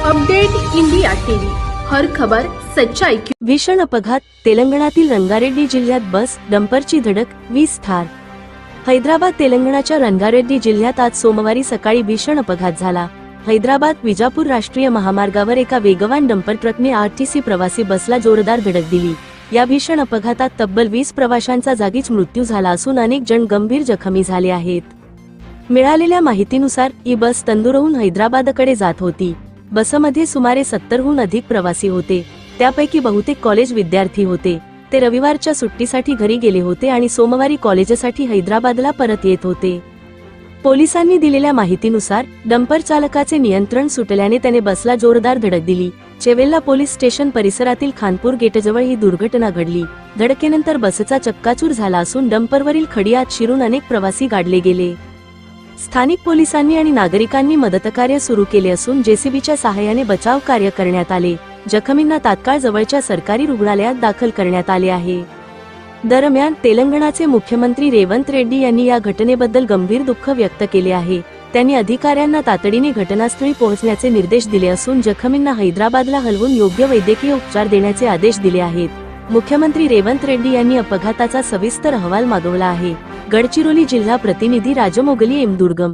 Update India TV. हर खबर सच्चाई की भीषण अपघात तेलंगणातील रंगारेड्डी जिल्ह्यात बस डंपरची धडक वीस ठार. हैदराबाद तेलंगणाच्या रंगारेड्डी जिल्ह्यात आज सोमवारी सकाळी भीषण अपघात झाला. हैदराबाद विजापूर राष्ट्रीय महामार्गावर एका वेगवान डंपर ट्रकने आरटीसी प्रवासी बसला जोरदार धडक दिली. या भीषण अपघातात तब्बल वीस प्रवाशांचा जागीच मृत्यू झाला असून अनेक जण गंभीर जखमी झाले आहेत. मिळालेल्या माहितीनुसार ही बस तंदुरहून हैदराबादकडे जात होती. बसमध्ये सुमारे सत्तरहून अधिक प्रवासी होते. त्यापैकी बहुतेक कॉलेज विद्यार्थी होते. ते रविवारच्या सुट्टीसाठी घरी गेले होते आणि सोमवारी कॉलेजसाठी हैदराबादला परत येत होते. पोलिसांनी दिलेल्या माहितीनुसार डंपर चालकाचे नियंत्रण सुटल्याने त्याने बसला जोरदार धडक दिली. चेवेल्ला पोलीस स्टेशन परिसरातील खानपूर गेटजवळ ही दुर्घटना घडली. धडकेनंतर बसचा चक्काचूर झाला असून डंपरवरील खडियात शिरून अनेक प्रवासी गाडले गेले. स्थानिक पोलिसांनी आणि नागरिकांनी मदतकार्य सुरू केले असून जेसीबीच्या सहाय्याने बचाव कार्य करण्यात आले. जखमींना तात्काळ जवळच्या सरकारी रुग्णालयात दाखल करण्यात आले आहे. दरम्यान तेलंगणाचे मुख्यमंत्री रेवंत रेड्डी यांनी या घटनेबद्दल गंभीर दुःख व्यक्त केले आहे. त्यांनी अधिकाऱ्यांना तातडीने घटनास्थळी पोहोचण्याचे निर्देश दिले असून जखमींना हैदराबादला हलवून योग्य वैद्यकीय उपचार देण्याचे आदेश दिले आहेत. मुख्यमंत्री रेवंत रेड्डी यांनी अपघाताचा सविस्तर अहवाल मागवला आहे. ગડચિરોલી જિલ્લા પ્રતિનિધિ રાજામોગલી એમ દુર્ગમ